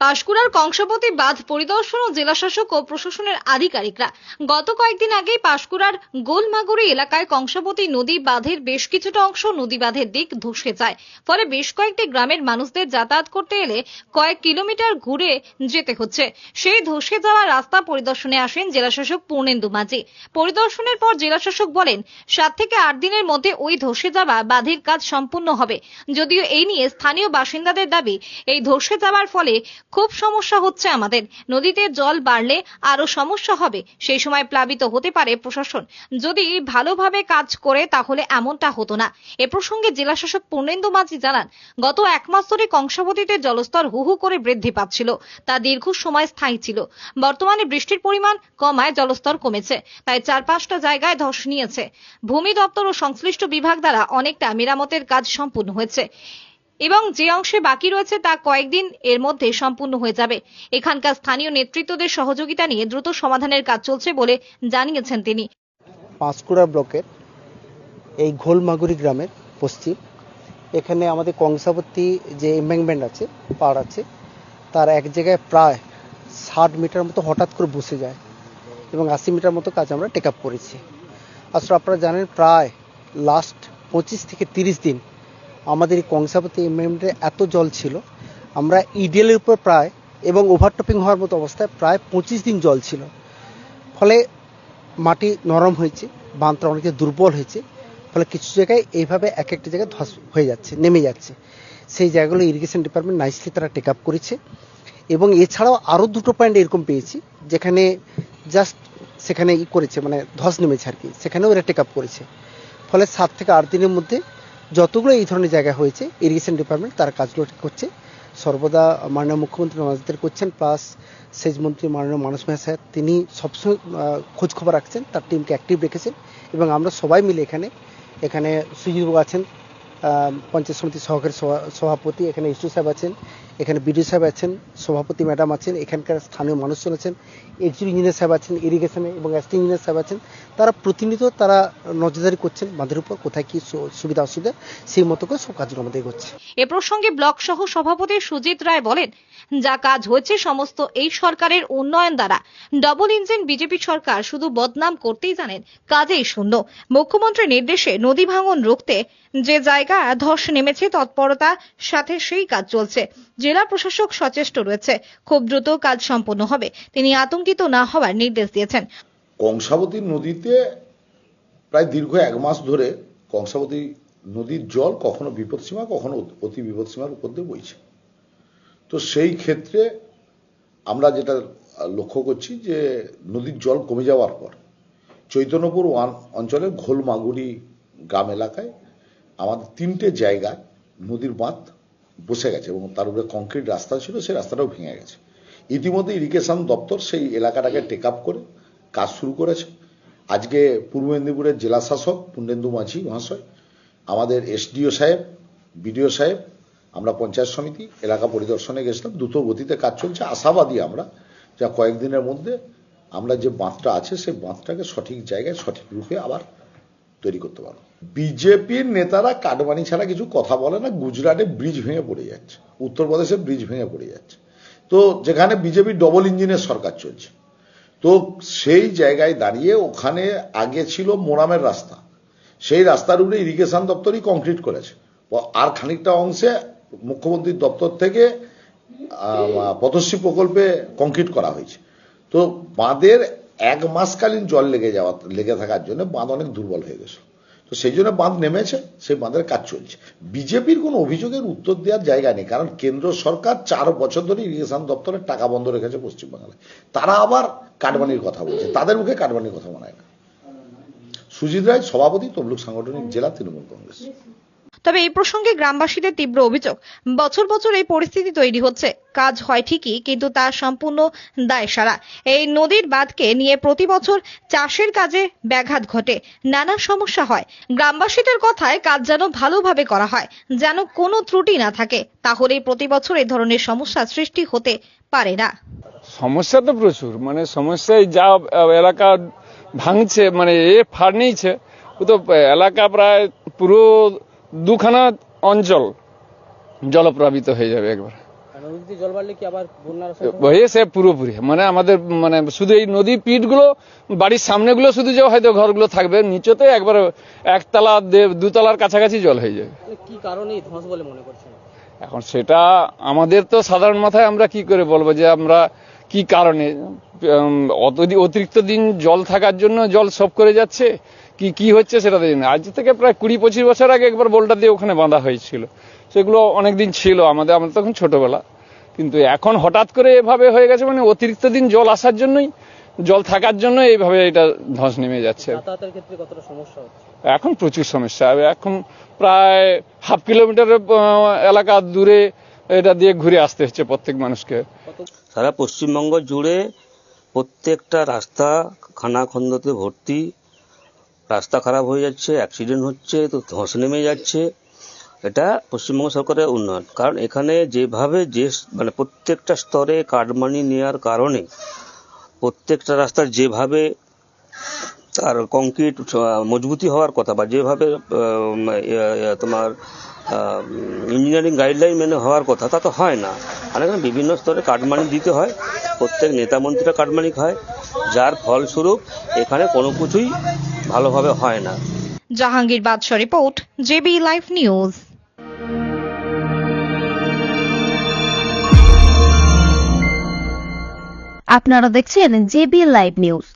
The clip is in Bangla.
পাঁশকুড়ার কংসাবতী বাঁধ পরিদর্শন ও জেলাশাসক ও প্রশাসনের আধিকারিকরা। গত কয়েকদিন আগেই পাঁশকুড়ার গোলমাগুড়ি এলাকায় কংসাবতী নদী বাঁধের বেশ কিছুটা অংশ নদী বাঁধের দিক ধসে যায়। ফলে বেশ কয়েকটি গ্রামের মানুষদের যাতায়াত করতে এলে কয়েক কিলোমিটার ঘুরে যেতে হচ্ছে। সেই ধসে যাওয়া রাস্তা পরিদর্শনে আসেন জেলাশাসক পূর্ণেন্দু মাঝি। পরিদর্শনের পর জেলাশাসক বলেন, সাত থেকে আট দিনের মধ্যে ওই ধসে যাওয়া বাঁধের কাজ সম্পূর্ণ হবে। যদিও এই নিয়ে স্থানীয় বাসিন্দাদের দাবি, এই ধসে যাওয়ার ফলে খুব সমস্যা হচ্ছে আমাদের। নদীতে জল বাড়লে আরও সমস্যা হবে। সেই সময় প্লাবিত হতে পারে প্রশাসন। যদি ভালোভাবে কাজ করে, তাহলে এমনটা হতো না। এ প্রসঙ্গে জেলাশাসক পূর্ণেন্দু মাঝি জানান, গত এক মাস ধরে কংসাবতীতে জলস্তর হু হু করে বৃদ্ধি পাচ্ছিল। তা দীর্ঘ সময় স্থায়ী ছিল। বর্তমানে বৃষ্টির পরিমাণ কমায় জলস্তর কমেছে। তাই চার পাঁচটা জায়গায় ধস নিয়েছে। ভূমি দপ্তর ও সংশ্লিষ্ট বিভাগ দ্বারা অনেকটা মেরামতের কাজ সম্পূর্ণ হয়েছে। এবং যে অংশে বাকি রয়েছে তা কয়েকদিন এর মধ্যে সম্পূর্ণ হয়ে যাবে। এখানকার স্থানীয় নেতৃত্বদের সহযোগিতা নিয়ে দ্রুত সমাধানের কাজ চলছে বলে জানিয়েছেন তিনি। পাঁশকুড়া ব্লকের এই ঘোলমাগুরি গ্রামের পশ্চিম। এখানে আমাদের কংসাবতী যে এম্বাংমেন্ট আছে, পাড় আছে, তার এক জায়গায় প্রায় ষাট মিটার মতো হঠাৎ করে বসে যায় এবং আশি মিটার মতো কাজ আমরা টেক আপ করেছি। আসলে আপনারা জানেন, প্রায় লাস্ট পঁচিশ থেকে তিরিশ দিন আমাদের এই কংসাবতী এম্বাংমেন্টে এত জল ছিল, আমরা ইডিএলের উপর প্রায় এবং ওভারটপিং হওয়ার মতো অবস্থায় প্রায় পঁচিশ দিন জল ছিল। ফলে মাটি নরম হয়েছে বাঁধটা অনেকটা দুর্বল হয়েছে, ফলে কিছু জায়গায় এইভাবে এক একটা জায়গায় ধস হয়ে যাচ্ছে, নেমে যাচ্ছে। সেই জায়গাগুলো ইরিগেশন ডিপার্টমেন্ট নাইসলি তারা টেক আপ করেছে এবং এছাড়াও আরও দুটো পয়েন্ট এরকম পেয়েছি, যেখানে জাস্ট সেখানে ই করেছে মানে ধস নেমেছে আর কি, সেখানেও এরা টেক আপ করেছে। ফলে সাত থেকে আট দিনের মধ্যে যতগুলো এই ধরনের জায়গা হয়েছে ইরিগেশন ডিপার্টমেন্ট তার কাজগুলো ঠিক করছে। সর্বদা মাননীয় মুখ্যমন্ত্রী নজর করছেন প্লাস সেচ মন্ত্রী মাননীয় মানস মেহা তিনি সবসময় খোঁজখবর রাখছেন, তার টিমকে অ্যাক্টিভ রেখেছেন, এবং আমরা সবাই মিলে এখানে এখানে সুজিতবাবু আছেন পঞ্চায়েত সমিতির সহকারী সভা- সভাপতি, এখানে ইস্যু সাহেব আছেন এখানে বিডিও সাহেব আছেন, সভাপতি ম্যাডাম আছেন, এখানকার স্থানীয় মানুষজন আছেন এক্সিকিউটিভ ইঞ্জিনিয়ার সাহেব আছেন, ইরিগেশনে এবং অ্যাসিস্ট্যান্ট ইঞ্জিনিয়ার সাহেব আছেন। তারা প্রতিনিয়ত তারা নজরদারি করছেন, বাঁধের উপর কোথায় কি সুবিধা অসুবিধা, সেই মতো করে সব কাজগুলো আমাদের এগোচ্ছে। এ প্রসঙ্গে ব্লক সহ সভাপতি সুজিত রায় বলেন, যা কাজ হয়েছে সমস্ত এই সরকারের উন্নয়ন দ্বারা। ডবল ইঞ্জিন বিজেপি সরকার শুধু বদনাম করতেই জানেন, কাজেই শূন্য। মুখ্যমন্ত্রীর নির্দেশে নদী ভাঙন রুখতে যে জায়গা ধস নেমেছে, তৎপরতার সাথে সেই কাজ চলছে। জেলা প্রশাসক সচেষ্ট রয়েছে। খুব দ্রুত কাজ সম্পন্ন হবে। তিনি আতঙ্কিত না হওয়ার নির্দেশ দিয়েছেন। কংসাবতী নদীতে প্রায় দীর্ঘ এক মাস ধরে কংসাবতী নদীর জল কখনো বিপদসীমা, কখনো অতি বিপদসীমার উপর দিয়ে বইছে। তো সেই ক্ষেত্রে আমরা যেটা লক্ষ্য করছি যে নদীর জল কমে যাওয়ার পর চৈতন্যপুর ওয়ান অঞ্চলের ঘোলমাগুড়ি গ্রাম এলাকায় আমাদের তিনটে জায়গায় নদীর বাঁধ বসে গেছে এবং তার উপরে কংক্রিট রাস্তা ছিল, সেই রাস্তাটাও ভেঙে গেছে। ইতিমধ্যে ইরিগেশন দপ্তর সেই এলাকাটাকে টেক আপ করে কাজ শুরু করেছে। আজকে পূর্ব মেদিনীপুরের জেলা শাসক পুণ্ডেন্দু মাঝি মহাশয়, আমাদের এসডিও সাহেব, বিডিও সাহেব, আমরা পঞ্চায়েত সমিতি, এলাকা পরিদর্শনে গেছিলাম, দ্রুত গতিতে কাজ চলছে। আশাবাদী আমরা যা কয়েকদিনের মধ্যে আমরা যে বাঁধটা আছে, সেই বাঁধটাকে সঠিক জায়গায়, সঠিক রূপে আবার তৈরি করতে পারব বিজেপির নেতারা কাটবানি ছাড়া কিছু কথা বলে না, গুজরাটে ব্রিজ ভেঙে পড়ে যাচ্ছে, উত্তরপ্রদেশে ব্রিজ ভেঙে পড়ে যাচ্ছে। তো যেখানে বিজেপি ডবল ইঞ্জিনের সরকার চলছে, তো সেই জায়গায় দাঁড়িয়ে ওখানে আগে ছিল মোরামের রাস্তা। সেই রাস্তার উপরে ইরিগেশন দপ্তরই কংক্রিট করেছে। আর খানিকটা অংশে মুখ্যমন্ত্রীর দপ্তর থেকে পথশ্রী প্রকল্পে কংক্রিট করা হয়েছে। তো বাঁধের এক মাসকালীন জল লেগে যাওয়া, লেগে থাকার জন্য বাঁধ অনেক দুর্বল হয়ে গেছে। তো সেই জন্য বাঁধ নেমেছে, সেই বাঁধের কাজ চলছে। বিজেপির কোনো অভিযোগের উত্তর দেওয়ার জায়গা নেই, কারণ কেন্দ্র সরকার চার বছর ধরে ইরিগেশন দপ্তরের টাকা বন্ধ রেখেছে পশ্চিমবাংলায়। তারা আবার কাটবানির কথা বলছে। তাদের মুখে কাটবানির কথা মানায় না। সুজিত রায় সভাপতি, তমলুক সাংগঠনিক জেলা তৃণমূল কংগ্রেস। তবে এই প্রসঙ্গে গ্রামবাসীদের তীব্র অভিযোগ। বছর বছর এই পরিস্থিতি তৈরি হচ্ছে। কাজ হয় ঠিকই, কিন্তু তা সম্পূর্ণ দায় সারা এই নদীর বাঁধকে নিয়ে প্রতি বছর চাষের কাজে ব্যাঘাত ঘটে। নানা সমস্যা হয়। গ্রামবাসীদের কথায় কাজ যেন ভালোভাবে করা হয়, যেন কোনো ত্রুটি না থাকে তাহলে প্রতি বছর এই ধরনের সমস্যা সৃষ্টি হতে পারে না। সমস্যা তো প্রচুর। মানে সমস্যায় যা এলাকা ভাঙছে মানে এ ফাড় নিয়েছে, ও তো এলাকা প্রায় পুরো দুখানা অঞ্চল জলপ্লাবিত হয়ে যাবে একবার। হয়েছে পুরোপুরি। মানে আমাদের মানে শুধু এই নদী পিঠগুলো বাড়ির সামনেগুলো শুধু যে হয়তো ঘরগুলো থাকবে নিচেতে একবার একতলা দুতলার কাছাকাছি জল হয়ে যাবে। কি কারণে ধস বলে মনে করছেন? এখন সেটা আমাদের তো সাধারণ মাথায় আমরা কি করে বলব যে আমরা কি কারণে? অত- অতিরিক্ত দিন জল থাকার জন্য জল সব করে যাচ্ছে কি কি হচ্ছে সেটা জানি। আজ থেকে প্রায় কুড়ি পঁচিশ বছর আগে একবার বোল্ডার দিয়ে ওখানে বাঁধা হয়েছিল। সেগুলো অনেক দিন ছিল আমাদের আমরা তখন ছোটবেলা। কিন্তু এখন হঠাৎ করে এভাবে হয়ে গেছে মানে অতিরিক্ত দিন জল আসার জন্যই জল থাকার জন্য এইভাবে এটা ধস নেমে যাচ্ছে। এখন প্রচুর সমস্যা। এখন প্রায় হাফ কিলোমিটারের আহ, এলাকা দূরে এটা দিয়ে ঘুরে আসতে হচ্ছে প্রত্যেক মানুষকে। সারা পশ্চিমবঙ্গ জুড়ে প্রত্যেকটা রাস্তা খানাখন্দতে ভর্তি, রাস্তা খারাপ হয়ে যাচ্ছে অ্যাক্সিডেন্ট হচ্ছে, তো ধস নেমে যাচ্ছে। এটা পশ্চিমবঙ্গ সরকারের উন্নয়ন। কারণ এখানে যেভাবে যে মানে প্রত্যেকটা স্তরে কাটমানি নেওয়ার কারণে প্রত্যেকটা রাস্তার যেভাবে তার কংক্রিট মজবুতি হওয়ার কথা বা যেভাবে তোমার ইঞ্জিনিয়ারিং গাইডলাইন মেনে হওয়ার কথা, তা তো হয় না। আর এখানে বিভিন্ন স্তরে কাটমানি দিতে হয়, প্রত্যেক নেতা মন্ত্রীরা কাটমানি খায়, যার ফলস্বরূপ এখানে কোনো কিছুই ভালোভাবে হয় না। Jahangir Badsha report, JB live news. আপনারা দেখছেন জেবি লাইভ নিউজ।